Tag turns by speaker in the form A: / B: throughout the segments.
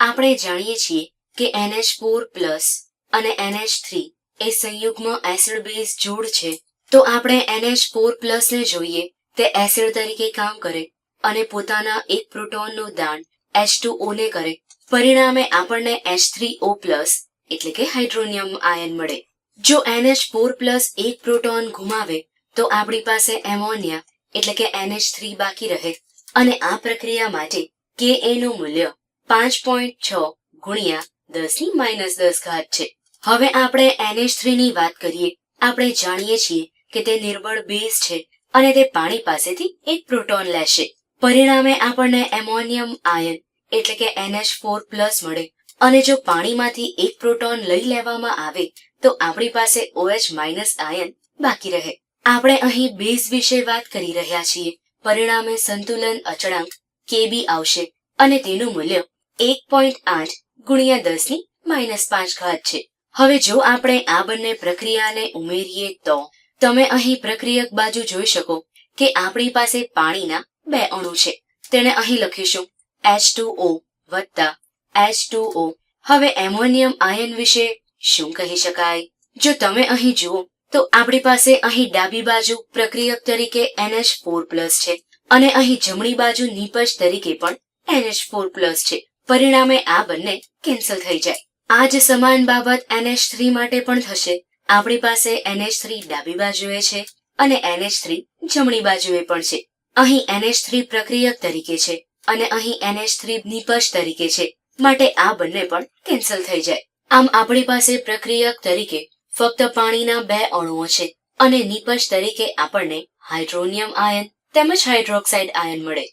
A: આપણે જાણીએ છીએ કે એનએચ ફોર પ્લસ અને એનએચ થ્રી એ સંયુગ્મ એસિડ બેઝ જોડ છે. તો આપણે એનએચ ફોર પ્લસ ને જોઈએ, તે એસિડ તરીકે કામ કરે અને પોતાના એક પ્રોટોનનું દાન H2O ને કરે. પરિણામે આપણને એચ થ્રી ઓ પ્લસ એટલે કે હાઇડ્રોનિયમ આયન મળે. જો એનએચ ફોર પ્લસ એક પ્રોટોન ગુમાવે, તો આપણી પાસે એમોનિયા એટલે કે એનએચ થ્રી બાકી રહે. અને આ પ્રક્રિયા માટે કે એનું મૂલ્ય પાંચ પોઈન્ટ છ ગુણ્યા દસની માઇનસ દસ ઘાત છે. હવે આપણે NH3 ની વાત કરીએ. આપણે જાણીએ છીએ કે તે નિર્બળ બેઝ છે અને તે પાણી પાસેથી એક પ્રોટોન લેશે. પરિણામે આપણને એમોનિયમ આયન એટલે કે એનએચ ફોર પ્લસ મળે અને જો પાણીમાંથી એક પ્રોટોન લઈ લેવામાં આવે તો આપણી પાસે ઓએચ માઇનસ આયન બાકી રહે. આપણે અહીં બેઝ વિશે વાત કરી રહ્યા છીએ. પરિણામે સંતુલન અચળાંક કેબી આવશે અને તેનું મૂલ્ય એક પોઈન્ટ આઠ ગુણ્યા દસની માઇનસ પાંચ ઘાત છે. હવે જો આપણે આ બંને પ્રક્રિયાને ઉમેરીએ તો, તમે અહીં પ્રક્રિયક બાજુ જોઈ શકો કે આપણી પાસે પાણીના બે અણુ છે. તેને અહીં લખીશું. એચ ટુ ઓ વત્તા એચ ટુ ઓ હવે એમોનિયમ આયન વિશે શું કહી શકાય? જો તમે અહીં જુઓ, તો આપણી પાસે અહીં ડાબી બાજુ પ્રક્રિયક તરીકે એનએચ ફોર પ્લસ છે અને અહીં જમણી બાજુ નીપજ તરીકે પણ એનએચ ફોર પ્લસ છે. પરિણામે આ બંને કેન્સલ થઈ જાય. આ જ સમાન બાબત એનએચ થ્રી માટે પણ થશે. આપણી પાસે એનએચ થ્રી ડાબી બાજુએ છે અને એનએચ થ્રી જમણી બાજુએ પણ છે. અહીં એનએચ થ્રી પ્રક્રિયક તરીકે છે અને અહીં એનએચ થ્રી નિપજ તરીકે છે. માટે આ બંને પણ કેન્સલ થઈ જાય. આમ આપણી પાસે પ્રક્રિયક તરીકે ફક્ત પાણીના બે અણુઓ છે અને નિપજ તરીકે આપણને હાઇડ્રોનિયમ આયન તેમજ હાઇડ્રોક્સાઇડ આયન મળે.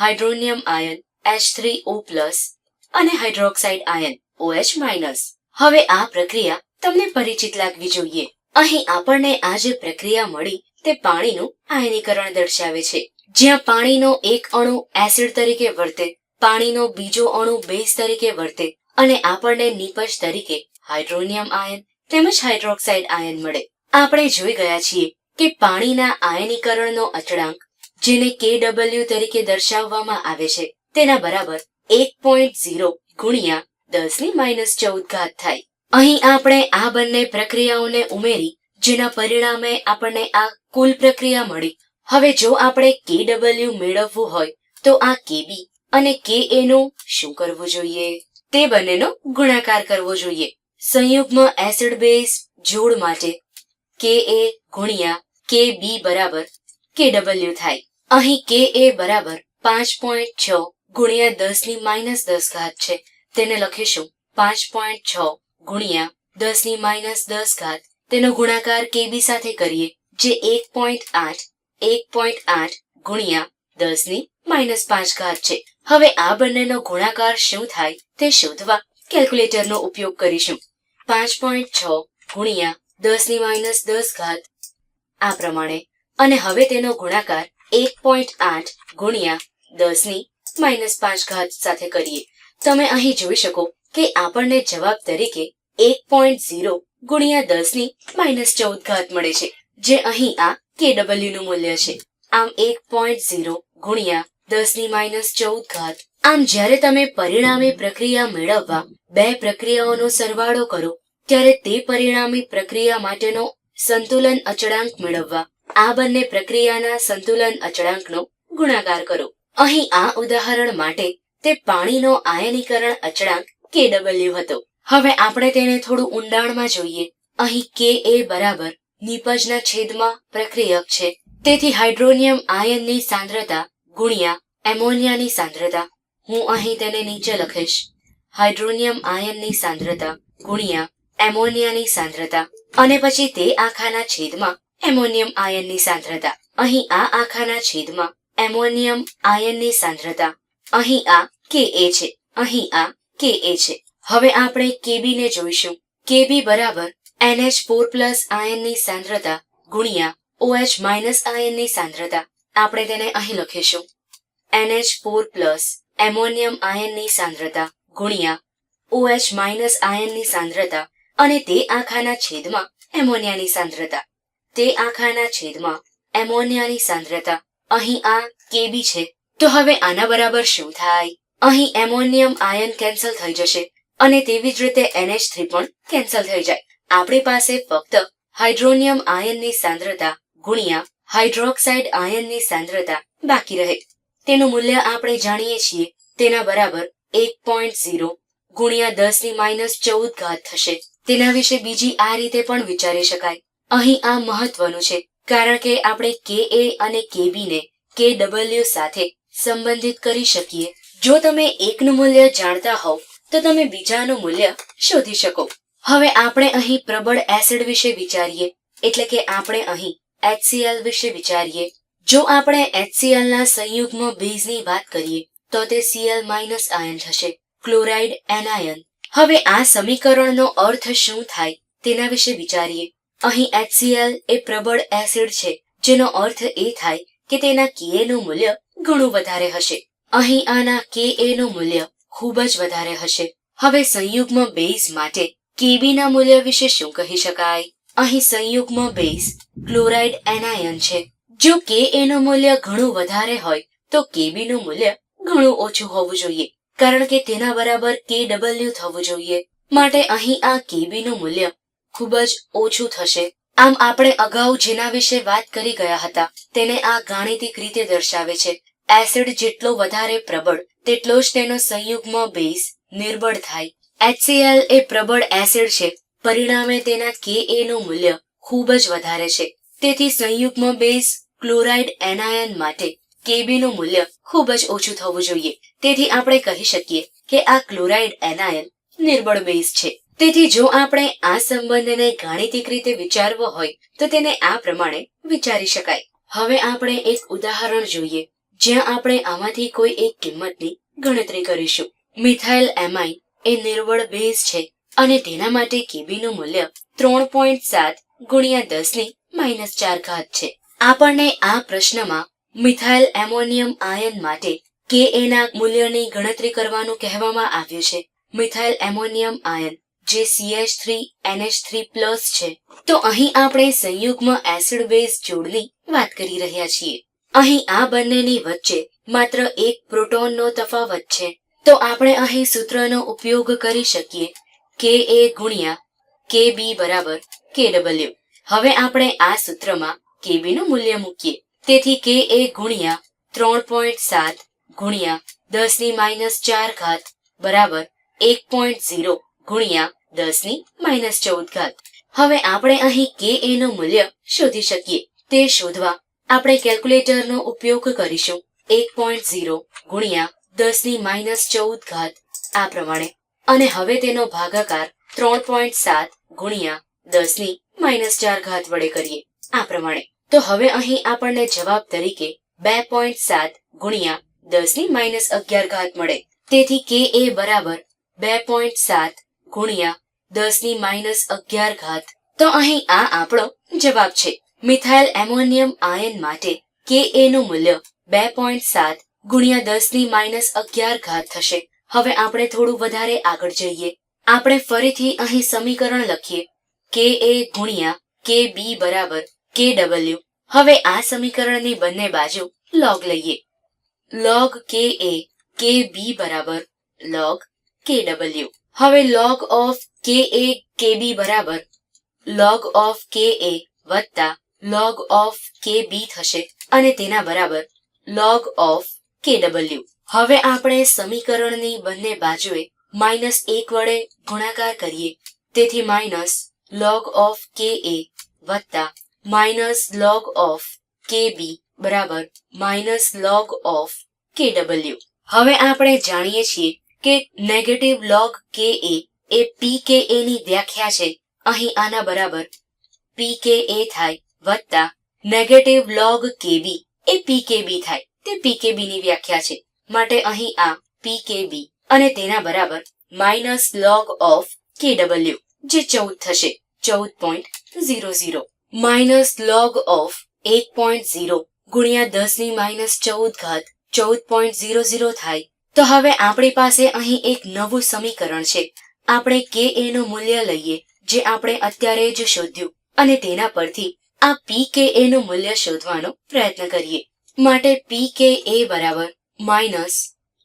A: હાઇડ્રોનિયમ આયન H3O અને હાઇડ્રોક્સાઇડ આયન OH હવે આ પ્રક્રિયા તમને પરિચિત લાગવી જોઈએ. અહીં આપણને આ જે પ્રક્રિયા મળી તે પાણીનું આયનીકરણ દર્શાવે છે. જ્યાં પાણીનો એક અણુ એસિડ તરીકે વર્તે, પાણીનો બીજો અણુ બેઝ તરીકે વર્તે અને આપણને નીપજ તરીકે હાઇડ્રોનિયમ આયન તેમજ હાઇડ્રોક્સાઇડ આયન મળે. આપણે જોઈ ગયા છીએ કે પાણીના આયનીકરણનો અચળાંક જેને KW તરીકે દર્શાવવામાં આવે છે તેના બરાબર એક પોઈન્ટ ઝીરો ગુણ્યા દસની માઇનસ ચૌદ ઘાત થાય. અહીં આપણે આ બંને પ્રક્રિયાઓને ઉમેરી, જેના પરિણામે આપણને આ કુલ પ્રક્રિયા મળી. હવે જો આપણે KW મેળવવું હોય, તો આ KB અને કે એ નું શું કરવું જોઈએ? તે બંનેનો ગુણાકાર કરવો જોઈએ. સંયુગ્મ એસિડ બેઝ જોડ માટે કે એ ગુણ્યા કે બી બરાબર કે ડબલ્યુ થાય. અહીં કે એ બરાબર પાંચ પોઈન્ટ છ ગુણ્યા દસની માઇનસ દસ ઘાત છે. તેને લખીશું. પાંચ પોઈન્ટ છ ગુણ્યા દસની માઇનસ દસ ઘાત. તેનો ગુણાકાર કેબી સાથે કરીએ. જે એક પોઈન્ટ આઠ, એક પોઈન્ટ આઠ ગુણ્યા દસની માઇનસ પાંચ ઘાત છે. હવે આ બંનેનો ગુણાકાર શું થાય તે શોધવા કેલ્ક્યુલેટરનો ઉપયોગ કરીશું. પાંચ પોઈન્ટ છ ગુણ્યા દસની માઇનસ દસ ઘાત. આ પ્રમાણે. અને હવે તેનો ગુણાકાર એક પોઈન્ટ આઠ ગુણ્યા દસની માઇનસ પાંચ ઘાત સાથે કરીએ. તમે અહીં જોઈ શકો કે આપણને જવાબ તરીકે એક પોઈન્ટ ઝીરો ગુણ્યા દસની માઇનસ ચૌદ ઘાત મળે છે, જે અહીં આ KW નું મૂલ્ય છે. આમ એક પોઈન્ટ ઝીરો ગુણ્યા દસની માઇનસ ચૌદ ઘાત. આમ જ્યારે તમે પરિણામી પ્રક્રિયા મેળવવા બે પ્રક્રિયાઓનો સરવાળો કરો, ત્યારે તે પરિણામી પ્રક્રિયા માટેનો સંતુલન અચળાંક મેળવવા આ બંને પ્રક્રિયાના સંતુલન અચળાંકનો ગુણાકાર કરો. અહીં આ ઉદાહરણ માટે તે પાણીનો આયનીકરણ અચળાંક ડબલ્યુ હતો. હવે આપણે તેને થોડું ઊંડાણમાં જોઈએ. અહીં Ka બરાબર નીપજના છેદમાં પ્રક્રિયક છે. તેથી હાઇડ્રોનિયમ આયનની સાંદ્રતા ગુણ્યા એમોનિયાની સાંદ્રતા. હું અહીં તેને નીચે લખીશ. હાઇડ્રોનિયમ આયનની સાંદ્રતા ગુણ્યા એમોનિયાની સાંદ્રતા. અને પછી તે આખાના છેદમાં એમોનિયમ આયનની સાંદ્રતા. અહીં આ આખાના છેદમાં એમોનિયમ, આયનની સાંદ્રતા. અહીં આ Ka છે, અહીં આ Ka છે. હવે આપણે કેબી ને જોઈશું. કેબી બરાબર NH4 પ્લસ આયનની સાંદ્રતા ગુણ્યા ઓએચ માઇનસ આયનની સાંદ્રતા. આપણે તેને અહીં લખીશું. NH4 પ્લસ એમોનિયમ આયનની સાંદ્રતા ગુણ્યા ઓએચ માઇનસ આયનની સાંદ્રતા અને તે આખાના છેદમાં એમોનિયાની સાંદ્રતા. તે આખાના છેદમાં એમોનિયાની સાંદ્રતા અહીં આ કેબી છે. તો હવે આના બરાબર શું થાય? અહીં એમોનિયમ આયન કેન્સલ થઈ જશે અને તેવી જ રીતે NH3 પણ કેન્સલ થઈ જાય. આપણી પાસે ફક્ત હાઇડ્રોનિયમ આયનની સાંદ્રતા ગુણ્યા હાઇડ્રોક્સાઇડ આયનની સાંદ્રતા બાકી રહે. તેનું મૂલ્ય આપણે જાણીએ છીએ તેના બરાબર એક પોઈન્ટ ઝીરો ગુણ્યા દસની માઇનસ ચૌદ ઘાત થશે. તેના વિશે બીજી આ રીતે પણ વિચારી શકાય. અહીં આ મહત્વનું છે. કારણ કે આપણે કે એ અને કે બી ને કે ડબલ્યુ સાથે સંબંધિત કરી શકીએ. જો તમે એકનું મૂલ્ય જાણતા હોવ, તો તમે બીજાનું મૂલ્ય શોધી શકો. હવે આપણે અહીં પ્રબળ એસિડ વિશે વિચારીએ, એટલે કે આપણે અહીં HCl વિશે વિચારીએ. જો આપણે HCl ના સંયુગ્મ બેઝની વાત કરીએ, તો તે Cl માઇનસ આયન થશે ક્લોરાઇડ એનાયન હવે આ સમીકરણનો અર્થ શું થાય તેના વિશે વિચારીએ. અહીં HCl એ પ્રબળ એસિડ છે, જેનો અર્થ એ થાય કે તેના Ka નું મૂલ્ય ઘણું વધારે હશે. અહીં આના Ka નું મૂલ્ય ખૂબ જ વધારે હશે. હવે સંયુગ્મ બેઝ માટે Kb ના મૂલ્ય વિશે શું કહી શકાય? અહીં સંયુગ્મ બેઝ ક્લોરાઇડ એનાયન છે. જો Ka નું મૂલ્ય ઘણું વધારે હોય, તો Kb નું મૂલ્ય ઘણું ઓછું હોવું જોઈએ, કારણ કે તેના બરાબર Kw થવું જોઈએ. માટે અહીં આ Kb નું મૂલ્ય ખૂબ જ ઓછું થશે. આમ આપણે અગાઉ જેના વિશે વાત કરી ગયા હતા, તેને આ ગાણિતિક રીતે દર્શાવે છે. એસિડ જેટલો વધારે પ્રબળ, તેટલો જ તેનો સંયુગ્મ બેઝ નિર્બળ થાય. HCl એ પ્રબળ એસિડ છે, પરિણામે તેના Ka નું મૂલ્ય ખૂબ જ વધારે છે. તેથી સંયુગ્મ બેઝ ક્લોરાઇડ એનાયન માટે કેબી નું મૂલ્ય ખૂબ જ ઓછું થવું જોઈએ. તેથી આપણે કહી શકીએ કે આ ક્લોરાઇડ એનાયન નિર્બળ બેઝ છે. તેથી જો આપણે આ સંબંધને ગાણિતિક રીતે વિચારવો હોય, તો તેને આ પ્રમાણે વિચારી શકાય. હવે આપણે એક ઉદાહરણ જોઈએ, જ્યાં આપણે આમાંથી કોઈ એક કિંમતની ગણતરી કરીશું. મિથાઇલ એમાઇન એ નિર્બળ બેઝ છે અને તેના માટે કેબીનું મૂલ્ય ત્રણ પોઈન્ટ સાત ગુણ્યા દસની માઇનસ ચાર ઘાત છે. આપણને આ પ્રશ્નમાં મિથાઇલ એમોનિયમ આયન માટે કે એના મૂલ્યની ગણતરી કરવાનું કહેવામાં આવ્યું છે. મિથાઇલ એમોનિયમ આયન જે CH3NH3+ છે. તો અહીં આપણે સંયુગ્મ એસિડ બેઝ જોડની વાત કરી રહ્યા છીએ. અહીં આ બંનેની વચ્ચે માત્ર એક પ્રોટોનનો તફાવત છે. તો આપણે અહીં સૂત્રનો ઉપયોગ કરી શકીએ. કે એ ગુણ્યા કે બી બરાબર કે ડબલ્યુ હવે આપણે આ સૂત્રમાં Kb નું મૂલ્ય મૂકીએ. તેથી કે એ ગુણ્યા ત્રણ પોઈન્ટ સાત ગુણ્યા દસની માઇનસ ચાર ઘાત બરાબર એક પોઈન્ટ ઝીરો ગુણ્યા દસની માઇનસ ચૌદ ઘાત. હવે આપણે અહીં કે એ નું મૂલ્ય શોધી શકીએ. તે શોધવા આપણે કેલ્ક્યુલેટરનો ઉપયોગ કરીશું. એક પોઈન્ટ ઝીરો ગુણ્યા દસની માઇનસ ચૌદ ઘાત આ પ્રમાણે. અને હવે તેનો ભાગાકાર ત્રણ પોઈન્ટ સાત ગુણ્યા દસની માઇનસ ચાર ઘાત વડે કરીએ. આ પ્રમાણે. તો હવે અહીં આપણને જવાબ તરીકે બે પોઈન્ટ સાત ગુણ્યા દસની માઇનસ અગિયાર ઘાત મળે. તેથી કે એ બરાબર બે પોઈન્ટ સાત ગુણ્યા દસની માઇનસ અગિયાર ઘાત. તો અહીં આ આપણો જવાબ છે. મિથાઇલ એમોનિયમ આયન માટે કે એ નું મૂલ્ય બે પોઈન્ટ સાત ગુણ્યા દસની માઇનસ અગિયાર ઘાત થશે. હવે આપણે થોડું વધારે આગળ જઈએ. આપણે ફરીથી અહીં સમીકરણ લખીએ. કે એ ગુણ્યા કે બી બરાબર કે ડબલ્યુ હવે આ સમીકરણની બંને બાજુ લોગ લઈએ. લોગ કે એ કે બી બરાબર લોગ કે ડબલ્યુ હવે લોગ ઓફ કે એ કે બી બરાબર. લોગ ઓફ કે એ વત્તા લોગ ઓફ કે બી થશે અને તેના બરાબર લોગ ઓફ કે ડબલ્યુ હવે આપણે સમીકરણની બંને બાજુએ માઇનસ એક વડે ગુણાકાર કરીએ. તેથી માઇનસ લોગ ઓફ કે એ વત્તા minus log of K B બરાબર minus log of K W હવે આપણે જાણીએ છીએ કે નેગેટિવ લોગ કે એ એ પી કે એ ની વ્યાખ્યા છે. અહીં આના બરાબર પી કે એ થાય વત્તા નેગેટિવ લોગ કે બી એ પી કે બી થાય. તે પી કે બી ની વ્યાખ્યા છે. માટે અહીં આ પી કે બી અને તેના બરાબર minus log of K W જે ચૌદ થશે. ચૌદ point zero zero minus log of એક પોઈન્ટ ઝીરો ગુણ્યા દસની માઇનસ ચૌદ ઘાત ચૌદ પોઈન્ટ ઝીરો ઝીરો થાય તો હવે આપણી પાસે અહીં એક નવું સમીકરણ છે. આપણે કે એ નું મૂલ્ય લઈએ, જે આપણે અત્યારે જ શોધ્યું. અને તેના પરથી આ પી કે એ નું મૂલ્ય શોધવાનો પ્રયત્ન કરીએ. માટે પી કે એ બરાબર માઇનસ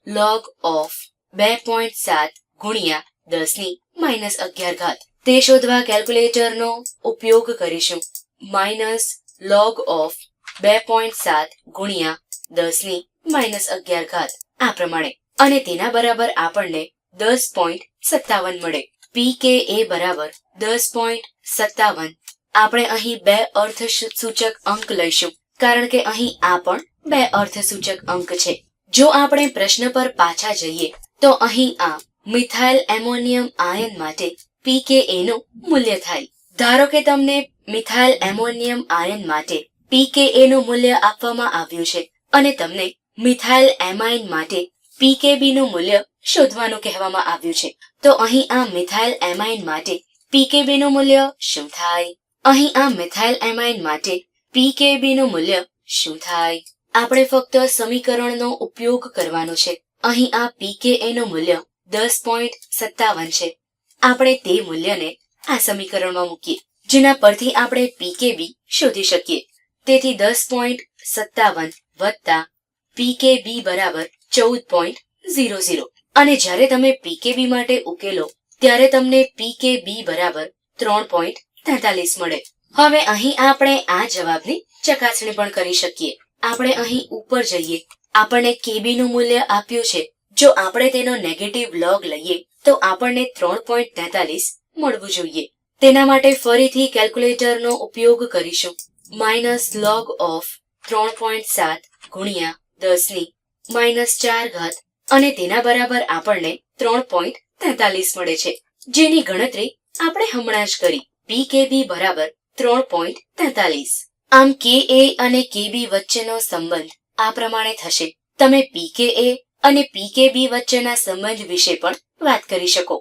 A: લોગ ઓફ બે પોઈન્ટ સાત ગુણ્યા દસની માઇનસ અગિયાર ઘાત. તે શોધવા કેલ્ક્યુલેટરનો ઉપયોગ કરીશું. માઇનસ લોગ ઓફ બે પોઈન્ટ સાત ગુણ્યા દસની માઇનસ અગિયાર ઘાત. આ પ્રમાણે. અને તેના બરાબર આપણને દસ પોઈન્ટ સત્તાવન મળે. પી કે એ બરાબર દસ પોઈન્ટ સત્તાવન. આપણે અહીં બે અર્થ સૂચક અંક લઈશું. કારણ કે અહીં આ પણ બે અર્થ સૂચક અંક છે. જો આપણે પ્રશ્ન પર પાછા જઈએ, તો અહીં આ મિથાઇલ એમોનિયમ આયન માટે pKa નું મૂલ્ય થાય. ધારો કે તમને મિથાઇલ એમોનિયમ આયન માટે pKa નું મૂલ્ય આપવામાં આવ્યું છે, અને તમને મિથાઇલ એમાઇન માટે પીકેબીનું મૂલ્ય શોધવાનું કહેવામાં આવ્યું છે. તો અહીં આ મિથાઇલ એમાઇન માટે પીકેબીનું મૂલ્ય શું થાય? અહીં આ મિથાઇલ એમાઇન માટે પીકેબી નું મૂલ્ય શું થાય? આપણે ફક્ત સમીકરણનો ઉપયોગ કરવાનો છે. અહીં આ પીકેએ નું મૂલ્ય દસ પોઈન્ટ સત્તાવન છે. આપણે તે મૂલ્યને આ સમીકરણમાં મૂકીએ, જેના પરથી આપણે પીકેબી શોધી શકીએ. તેથી દસ પોઈન્ટ સત્તાવન વત્તા pKb બરાબર ચૌદ પોઈન્ટ ઝીરો ઝીરો અને જ્યારે તમે પીકેબી માટે ઉકેલો, ત્યારે તમને પીકેબી બરાબર ત્રણ પોઈન્ટ તેતાલીસ મળે. હવે અહીં આપણે આ જવાબની ચકાસણી પણ કરી શકીએ. આપણે અહીં ઉપર જઈએ. આપણને કેબી નું મૂલ્ય આપ્યું છે. જો આપણે તેનો નેગેટિવ લોગ લઈએ, તો આપણને ત્રણ પોઈન્ટ તેતાલીસ મળવું જોઈએ. તેના માટે ફરીથી કેલ્ક્યુલેટરનો ઉપયોગ કરીશું. માઇનસ લોગ ઓફ ત્રણ પોઈન્ટ સાત ગુણ્યા દસની માઇનસ ચાર ઘાત, અને તેના બરાબર આપણને ત્રણ પોઈન્ટ તેતાલીસ મળે છે. જેની ગણતરી આપણે હમણાં જ કરી. પી કે બી બરાબર ત્રણ પોઈન્ટ તેતાલીસ. આમ કે એ અને kb વચ્ચેનો સંબંધ આ પ્રમાણે થશે. તમે pKa અને pKb વચ્ચેના સંબંધ વિશે પણ વાત કરી શકો.